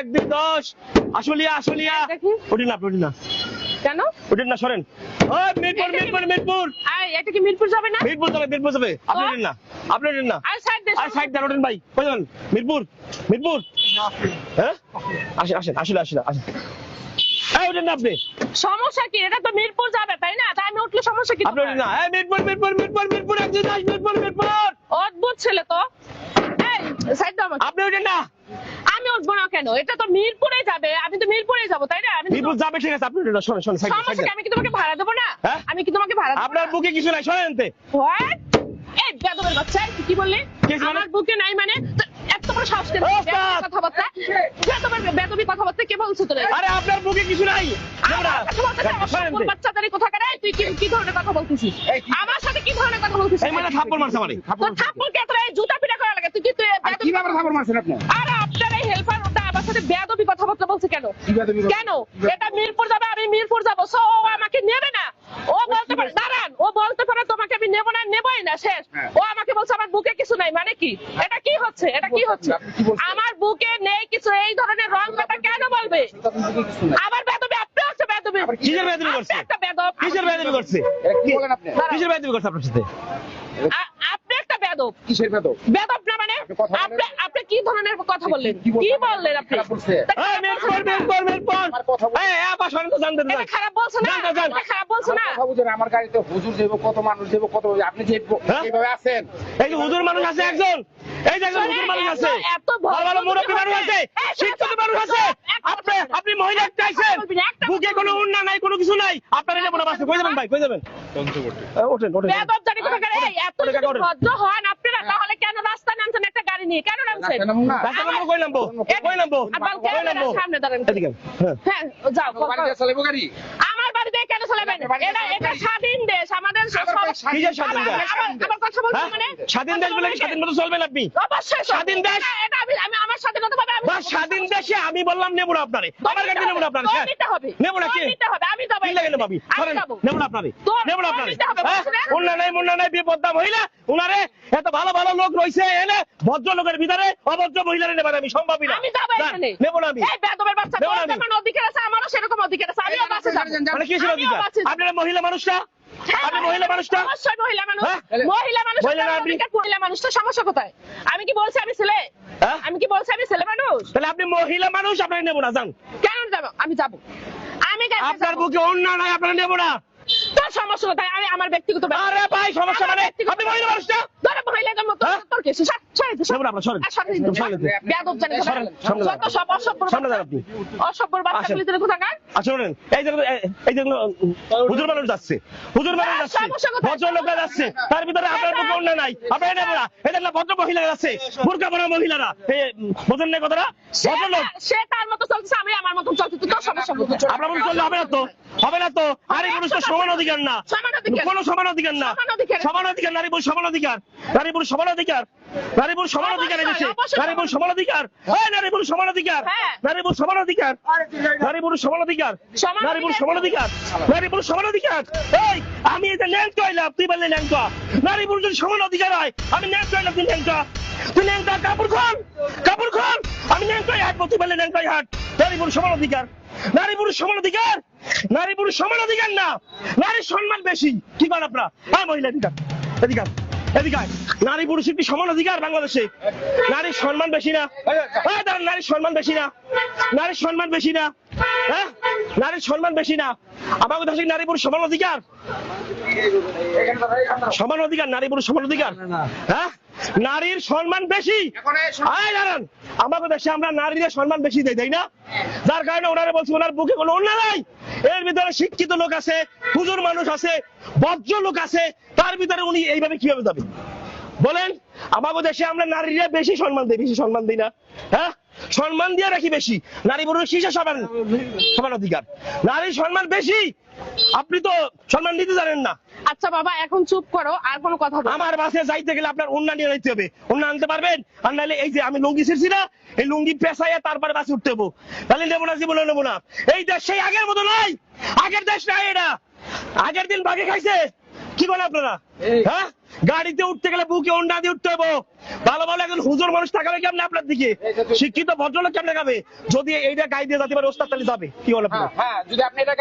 একদিন দশ। আসলিয়া আসলিয়া দেখি। ওঠেন না আপনি ওঠেন না। কেন? ওঠেন না সরেন। মিরপুর মিরপুর মিরপুর? এটা কি মিরপুর যাবে না? মিরপুর যাবে মিরপুর যাবে। আপনি না আপনি না। আর সাইড দে আর সাইড দেন ওঠেন ভাই। কই যাবেন? মিরপুর মিরপুর। হ্যাঁ? আসেন আসেন আসলে আসলে আসেন। এই ওঠেন না আপনি। সমস্যা কি? এটা তো মিরপুর যাবে তাই না? তাই আমি উঠলে সমস্যা কি আপনি না। এই মিরপুর মিরপুর মিরপুর মিরপুর একদিন দশ মিরপুর মিরপুর। অদ্ভুত ছেলে তো। এই সাইড দাও আপনি ওঠেন না। উঠবো না কেন? এটা তো মিরপুরে যাবে। আমি তো মিরপুরে যাব তাই না? আমি মিরপুর যাবে ঠিক আছে। আপনি না শোনেন শোনেন সমস্যা আমি কি তোমাকে ভাড়া দেবো না? হ্যাঁ? আমি কি তোমাকে ভাড়া আপনার বুকে কিছু নাই শোনেন? এই বেদবের বাচ্চা কি বললি? মানে? আমার বুকে নাই মানে? এত বড় সাহস কেন? বেদবি স্যার। কথাবার্তা? বেদবের বেদবি কথাবার্তা কে বলছো তোরে? আরে আপনার বুকে কিছু নাই। বাচ্চাদারি কোথাকার, এই তুই কি কি ধরনের কথা বলতেছিস? আমার সাথে কি ধরনের কথা বলছিস এই মানে থাপ্পড় মারছে আমারে। তোর থাপ্পড় কে তোর জুতা পিটা করা লাগে? তুই কি তুই আর বেয়াদবি- কীভাবে খবর মারছেন আপনি? আরে আপনার এই হেল্পার ওটা আমার সাথে বেয়াদবি কথাবার্তা বলছে কেন? কথা- কেন? এটা মিরপুর যাবে আমি মিরপুর যাব। সো ও আমাকে নেবে না। ও বলতে পারে দাঁড়ান ও বলতে পারে তোমাকে আমি নেব না নেবই না শেষ। হ্যাঁ। ও আমাকে বলছে আমার বুকে কিছু নাই মানে কি? এটা কি হচ্ছে? এটা কি হচ্ছে? আমার বুকে নেই কিছু এই ধরনের রং কথা কেন বলবে? আপনার বুকে কিছু নাই। আবার বেদবি আপনি হচ্ছে বেদবি কিসের বেয়াদবি করছে? একটা বেদব কিসের বেয়াদবি করছে? কি বলেন আপনি? কিসের বেয়াদবি করছে আপনার সাথে? আপনি একটা বেদব কিসের বেদব বেদব না মানে? আপনি কি ধরনের কথা বললেন? কি বললেন? আপনি? খারাপ বলছে। না? খারাপ বলছে না? না? আমার কথা বুঝেন, আমার গাড়িতে হুজুর যাব কত মানুষ যাব কত আপনি যে হ্যাঁ? এইভাবে আছেন। এই যে হুজুর মানুষ আছে একজন। এই যে একজন হুজুর মানুষ আছে। এত- ভালো ভালো মুরব্বী মানুষ আছে। শিক্ষিত মানুষ আছে। আপনি আপনি মহিলা না, কথা বুকে কোনো উন্না নাই কোনো কিছু নাই। আপনারা যাব না বাসে কই যাবেন ভাই? কই যাবেন? ওঠেন ওঠেন। বেদব জানি কোথা করে এই এত ভদ্র কেন রাস্তা নামছেন একটা গাড়ি নিয়ে কেন নামছেন রাস্তা নামুন না। রাস্তা নাম্বার কই নামবো? কই নামবো? কই নামবো? সামনে দাঁড়ান এদিকে হ্যাঁ। হ্যাঁ যাও চালাবো গাড়ি? আমার বাড়িতে কেন চলাবেন এটা এটা স্বাধীন দেশ আমাদের সব- স্বাধীন- দেশ? আবার- কথা হ্যাঁ? মানে? স্বাধীন দেশ বলে স্বাধীন মতো চলবেন আপনি? অবশ্যই স্বাধীন দেশ? এটা- আমি আমি আমার স্বাধীনতা পাবে আমি স্বাধীন দেশে আমি বললাম নেব না আপনারে। আমার গাড়ি নেব না আপনারে। হবে। নেব না কি? নিতে হবে আমি যাব ভাবি। আমি ধরেন, যাব। নেব না আপনারে। নেব না আপনারে। নিতে হবে, হ্যাঁ? বলছি না? মুন্না নাই মুন্না নাই বিপদ্দা মহিলা উনারে এত ভালো ভালো লোক রয়েছে এনে ভদ্র লোকের ভিতরে অভদ্র মহিলারে নেবেন আমি সম্ভবই না। আমি যাব এখানে। নেব না আমি। এই বেদবের বাচ্চা তোর যেমন অধিকার আছে আমারও সেরকম অধিকার আছে আমিও বাসে যাব। মানে আমিও অধিকার? আপনারা মহিলা মানুষটা? আপনি মহিলা মানুষটা? অবশ্যই মহিলা মানুষ। হ্যাঁ? মহিলা মানুষ মহিলা মানুষটা সমস্যা কোথায়? আমি কি বলছি আমি ছেলে? হ্যাঁ? আমি কি বলছি আমি ছেলে মানুষ? তাহলে আপনি মহিলা মানুষ আপনাকে নেব না যান। কেন যাব? আমি যাব। আমি আপনার। বুকে অন্য নাই আপনারা নেব না। সমস্যা কোথায় আমি আমার ব্যক্তিগত। আরে ভাই সমস্যা মানে আপনি মহিলা মানুষটা ধরো মহিলাদের মতো হ্যাঁ? তোর কি? আর। তোর এই এই হুজুর মানুষ যাচ্ছে। হুজুর মানুষ হ্যাঁ, যাচ্ছে। যাচ্ছে। ভিতরে আপনার বুকে নাই। আপনার নেব না এটা না ভদ্র মহিলা যাচ্ছে। বোরকা পরা মহিলারা। এই বোঝেন না কথাটা? সে তার- সে তার মতো চলছে আমি আমার মতো চলছি সমস্যা আপনার মতো চললে হবে না তো? হবে না তো? নারী পুরুষ তো সমান অধিকার না। কোনো সমান অধিকার না সমান অধিকার। নারী পুরুষ সমান অধিকার নারী পুরুষ সমান অধিকার নারী পুরুষ সমান অধিকার এনেছে নারী পুরুষ সমান অধিকার নারী পুরুষ সমান অধিকার হ্যাঁ। নারী পুরুষ সমান অধিকার নারী পুরুষ সমান অধিকার নারী পুরুষ সমান অধিকার নারী পুরুষ সমান অধিকার এই আমি এটা ন্যাংটো হইলাম তুই বললি ন্যাংটো নারী পুরুষ যদি সমান অধিকার হয় আমি ন্যাংটো হইলাম তুই ন্যাংটো তুই ন্যাংটো কাপড় খান কাপড় খান আমি ন্যাংটোই হাঁটবো তুই বললি ন্যাংটোই হাট নারী পুরুষ সমান অধিকার নারী পুরুষ সমান অধিকার নারী পুরুষ সমান অধিকার না। নারীর সম্মান বেশি। কি করেন আপনারা? হ্যাঁ মহিলা এদিকার এদিকার নারী পুরুষের কি সমান অধিকার বাংলাদেশে। নারীর সম্মান বেশি না। নারীর সম্মান বেশি না। নারীর সম্মান বেশি না। হ্যাঁ? নারীর সম্মান বেশি না। আমাদের দেশে নারী পুরুষ সমান অধিকার। সমান অধিকার, নারী পুরুষ সমান অধিকার। হ্যাঁ? নারীর সম্মান বেশি। দাঁড়ান। আমাদের দেশে আমরা নারীদের সম্মান বেশি দেই, তাই না? যার কারণে ওনারা বলছি, ওনার বুকে কোনো অন্য নাই। এর ভিতরে শিক্ষিত লোক আছে, হুজুর মানুষ আছে বজ্র লোক আছে, তার ভিতরে উনি এইভাবে কীভাবে যাবে বলেন আমাদের দেশে আমরা নারীরা বেশি সম্মান দিই, বেশি সম্মান দিই না। হ্যাঁ? সম্মান দিয়ে রাখি বেশি। নারী পুরুষ কিসে সমান সমান অধিকার। নারীর সম্মান বেশি। আপনি তো সম্মান দিতে জানেন না। আচ্ছা বাবা এখন চুপ করো আর কোনো কথা বলো আমার বাসে যাইতে গেলে আপনার অন্য নিয়ে যাইতে হবে। অন্য আনতে পারবেন? আর নাহলে এই যে আমি লুঙ্গি ছিড়ছি না এই লুঙ্গি পেঁচাইয়া তারপরে বাসে উঠতে হব। তাহলে নেব না জীবনে নেব না। এই দেশ সেই আগের মতো নাই আগের দেশ নাই এটা। আগের দিন বাগে খাইছে। কি বলেন আপনারা? হ্যাঁ? গাড়িতে উঠতে গেলে বুকে অন্ডা দিয়ে উঠতে হবে। ভালো ভালো একজন হুজুর মানুষ তাকাবে কেমন আপনার দিকে? শিক্ষিত ভদ্রলোক কেমন গাবে যদি এইটা গাই দিয়ে যাতে পারে ওস্তাদ তাহলে যাবে। কি হ্যাঁ আপনারা? হ্যাঁ যদি আপনি এটা